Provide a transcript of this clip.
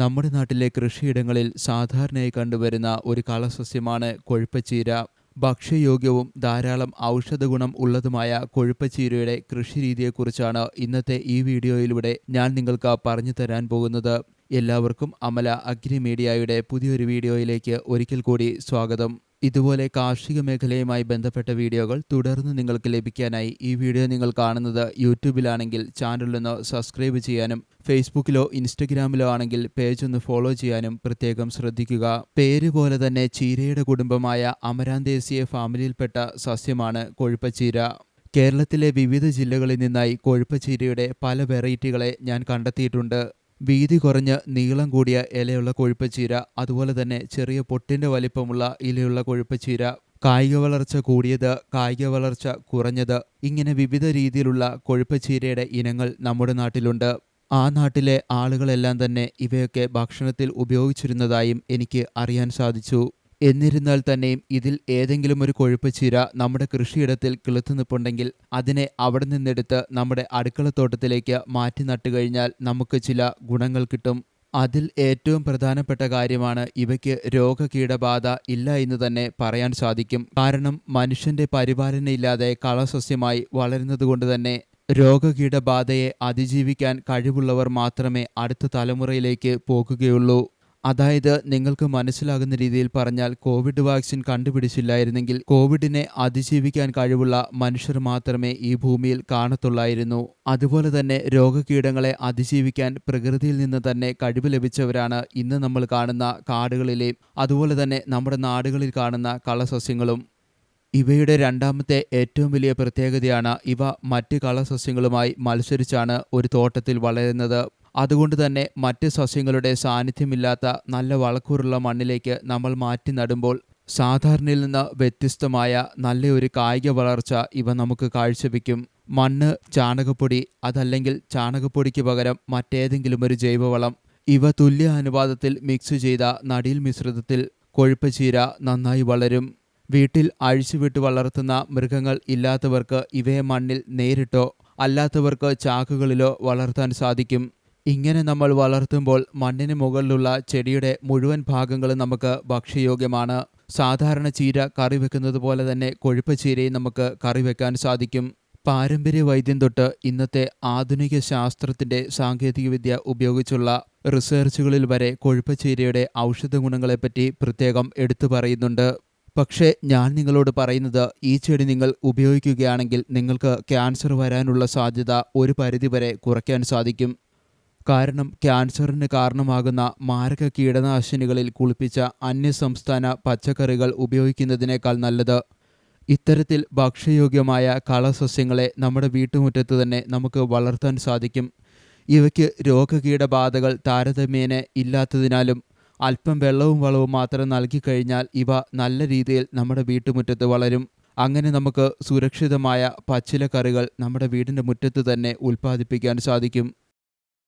നമ്മുടെ നാട്ടിലെ കൃഷിയിടങ്ങളിൽ സാധാരണയായി കണ്ടുവരുന്ന ഒരു കളസസ്യമാണ് കൊഴുപ്പച്ചീര. ഭക്ഷ്യയോഗ്യവും ധാരാളം ഔഷധഗുണം ഉള്ളതുമായ കൊഴുപ്പച്ചീരയുടെ കൃഷിരീതിയെക്കുറിച്ചാണ് ഇന്നത്തെ ഈ വീഡിയോയിലൂടെ ഞാൻ നിങ്ങൾക്ക് പറഞ്ഞു തരാൻ പോകുന്നത്. എല്ലാവർക്കും അമല അഗ്രി മീഡിയയുടെ പുതിയൊരു വീഡിയോയിലേക്ക് ഒരിക്കൽ കൂടി സ്വാഗതം. ഇതുപോലെ കാർഷിക മേഖലയുമായി ബന്ധപ്പെട്ട വീഡിയോകൾ തുടർന്ന് നിങ്ങൾക്ക് ലഭിക്കാനായി ഈ വീഡിയോ നിങ്ങൾ കാണുന്നത് യൂട്യൂബിലാണെങ്കിൽ ചാനലൊന്ന് സബ്സ്ക്രൈബ് ചെയ്യാനും ഫേസ്ബുക്കിലോ ഇൻസ്റ്റഗ്രാമിലോ ആണെങ്കിൽ പേജ് ഒന്ന് ഫോളോ ചെയ്യാനും പ്രത്യേകം ശ്രദ്ധിക്കുക. പേര് പോലെ തന്നെ ചീരയുടെ കുടുംബമായ അമരാന്തേസിയ ഫാമിലിയിൽപ്പെട്ട സസ്യമാണ് കൊഴുപ്പച്ചീര. കേരളത്തിലെ വിവിധ ജില്ലകളിൽ നിന്നായി കൊഴുപ്പച്ചീരയുടെ പല വെറൈറ്റികളെ ഞാൻ കണ്ടെത്തിയിട്ടുണ്ട്. വീതി കുറഞ്ഞ് നീളം കൂടിയ ഇലയുള്ള കൊഴുപ്പച്ചീര അതുപോലെ തന്നെ ചെറിയ പൊട്ടിന്റെ വലിപ്പമുള്ള ഇലയുള്ള കൊഴുപ്പച്ചീര കായിക വളർച്ച കൂടിയത് കായിക വളർച്ച കുറഞ്ഞത് ഇങ്ങനെ വിവിധ രീതിയിലുള്ള കൊഴുപ്പച്ചീരയുടെ ഇനങ്ങൾ നമ്മുടെ നാട്ടിലുണ്ട്. ആ നാട്ടിലെ ആളുകളെല്ലാം തന്നെ ഇവയൊക്കെ ഭക്ഷണത്തിൽ ഉപയോഗിച്ചിരുന്നതായും എനിക്ക് അറിയാൻ സാധിച്ചു. എന്നിരുന്നാൽ തന്നെയും ഇതിൽ ഏതെങ്കിലും ഒരു കൊഴുപ്പ് ചീര നമ്മുടെ കൃഷിയിടത്തിൽ കിളുത്തു നിൽപ്പുണ്ടെങ്കിൽ അതിനെ അവിടെ നിന്നെടുത്ത് നമ്മുടെ അടുക്കളത്തോട്ടത്തിലേക്ക് മാറ്റി നട്ടുകഴിഞ്ഞാൽ നമുക്ക് ചില ഗുണങ്ങൾ കിട്ടും. അതിൽ ഏറ്റവും പ്രധാനപ്പെട്ട കാര്യമാണ് ഇവയ്ക്ക് രോഗകീടബാധ ഇല്ല എന്ന് തന്നെ പറയാൻ സാധിക്കും. കാരണം മനുഷ്യന്റെ പരിപാലനയില്ലാതെ കളസസ്യമായി വളരുന്നതുകൊണ്ട് തന്നെ രോഗകീടബാധയെ അതിജീവിക്കാൻ കഴിവുള്ളവർ മാത്രമേ അടുത്ത തലമുറയിലേക്ക് പോകുകയുള്ളൂ. അതായത് നിങ്ങൾക്ക് മനസ്സിലാകുന്ന രീതിയിൽ പറഞ്ഞാൽ കോവിഡ് വാക്സിൻ കണ്ടുപിടിച്ചില്ലായിരുന്നെങ്കിൽ കോവിഡിനെ അതിജീവിക്കാൻ കഴിവുള്ള മനുഷ്യർ മാത്രമേ ഈ ഭൂമിയിൽ കാണത്തുള്ളായിരുന്നു. അതുപോലെ തന്നെ രോഗകീടങ്ങളെ അതിജീവിക്കാൻ പ്രകൃതിയിൽ നിന്ന് തന്നെ കഴിവ് ലഭിച്ചവരാണ് ഇന്ന് നമ്മൾ കാണുന്ന കാടുകളിലെയും അതുപോലെ തന്നെ നമ്മുടെ നാടുകളിൽ കാണുന്ന കളസസ്യങ്ങളും. ഇവയുടെ രണ്ടാമത്തെ ഏറ്റവും വലിയ പ്രത്യേകതയാണ് ഇവ മറ്റ് കളസസ്യങ്ങളുമായി മത്സരിച്ചാണ് ഒരു തോട്ടത്തിൽ വളരുന്നത്. അതുകൊണ്ട് തന്നെ മറ്റ് സസ്യങ്ങളുടെ സാന്നിധ്യമില്ലാത്ത നല്ല വളക്കൂറുള്ള മണ്ണിലേക്ക് നമ്മൾ മാറ്റി നടുമ്പോൾ സാധാരണയിൽ നിന്ന് വ്യത്യസ്തമായ നല്ലൊരു കായിക വളർച്ച ഇവ നമുക്ക് കാഴ്ചവെക്കും. മണ്ണ് ചാണകപ്പൊടി അതല്ലെങ്കിൽ ചാണകപ്പൊടിക്ക് പകരം മറ്റേതെങ്കിലും ഒരു ജൈവവളം. ഇവ തുല്യ അനുപാതത്തിൽ മിക്സ് ചെയ്ത നടീൽ മിശ്രിതത്തിൽ കൊഴുപ്പച്ചീര നന്നായി വളരും. വീട്ടിൽ അഴിച്ചുവിട്ട് വളർത്തുന്ന മൃഗങ്ങൾ ഇല്ലാത്തവർക്ക് ഇവയെ മണ്ണിൽ നേരിട്ടോ അല്ലാത്തവർക്ക് ചാക്കുകളിലോ വളർത്താൻ സാധിക്കും. ഇങ്ങനെ നമ്മൾ വളർത്തുമ്പോൾ മണ്ണിന് മുകളിലുള്ള ചെടിയുടെ മുഴുവൻ ഭാഗങ്ങളും നമുക്ക് ഭക്ഷ്യയോഗ്യമാണ്. സാധാരണ ചീര കറി വെക്കുന്നത് പോലെ തന്നെ കൊഴുപ്പ് ചീരയും നമുക്ക് കറി വെക്കാൻ സാധിക്കും. പാരമ്പര്യ വൈദ്യം തൊട്ട് ഇന്നത്തെ ആധുനിക ശാസ്ത്രത്തിന്റെ സാങ്കേതികവിദ്യ ഉപയോഗിച്ചുള്ള റിസർച്ചുകളിൽ വരെ കൊഴുപ്പ് ചീരയുടെ ഔഷധ ഗുണങ്ങളെപ്പറ്റി പ്രത്യേകം എടുത്തു പറയുന്നുണ്ട്. പക്ഷേ ഞാൻ നിങ്ങളോട് പറയുന്നത് ഈ ചെടി നിങ്ങൾ ഉപയോഗിക്കുകയാണെങ്കിൽ നിങ്ങൾക്ക് ക്യാൻസർ വരാനുള്ള സാധ്യത ഒരു പരിധിവരെ കുറയ്ക്കാൻ സാധിക്കും. കാരണം ക്യാൻസറിന് കാരണമാകുന്ന മാരക കീടനാശിനികളിൽ കുളിപ്പിച്ച അന്യസംസ്ഥാന പച്ചക്കറികൾ ഉപയോഗിക്കുന്നതിനേക്കാൾ നല്ലത്. ഇത്തരത്തിൽ ഭക്ഷ്യയോഗ്യമായ കളസസ്യങ്ങളെ നമ്മുടെ വീട്ടുമുറ്റത്ത് തന്നെ നമുക്ക് വളർത്താൻ സാധിക്കും. ഇവയ്ക്ക് രോഗകീടബാധകൾ താരതമ്യേന ഇല്ലാത്തതിനാലും അല്പം വെള്ളവും വളവും മാത്രം നൽകിക്കഴിഞ്ഞാൽ ഇവ നല്ല രീതിയിൽ നമ്മുടെ വീട്ടുമുറ്റത്ത് വളരും. അങ്ങനെ നമുക്ക് സുരക്ഷിതമായ പച്ചിലക്കറികൾ നമ്മുടെ വീടിന്റെ മുറ്റത്ത് തന്നെ ഉൽപ്പാദിപ്പിക്കാൻ സാധിക്കും.